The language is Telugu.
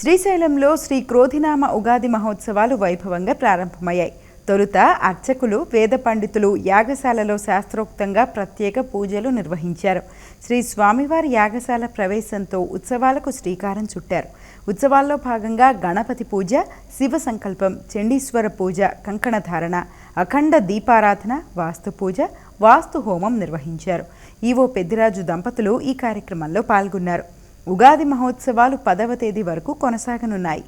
శ్రీశైలంలో శ్రీ క్రోధినామ ఉగాది మహోత్సవాలు వైభవంగా ప్రారంభమయ్యాయి. తొలుత అర్చకులు వేద పండితులు యాగశాలలో శాస్త్రోక్తంగా ప్రత్యేక పూజలు నిర్వహించారు. శ్రీ స్వామివారి యాగశాల ప్రవేశంతో ఉత్సవాలకు శ్రీకారం చుట్టారు. ఉత్సవాల్లో భాగంగా గణపతి పూజ శివ సంకల్పం చండీశ్వర పూజ కంకణధారణ అఖండ దీపారాధన వాస్తు పూజ వాస్తు హోమం నిర్వహించారు. ఈవో పెద్దిరాజు దంపతులు ఈ కార్యక్రమంలో పాల్గొన్నారు. ఉగాది మహోత్సవాలు పదవ తేదీ వరకు కొనసాగనున్నాయి.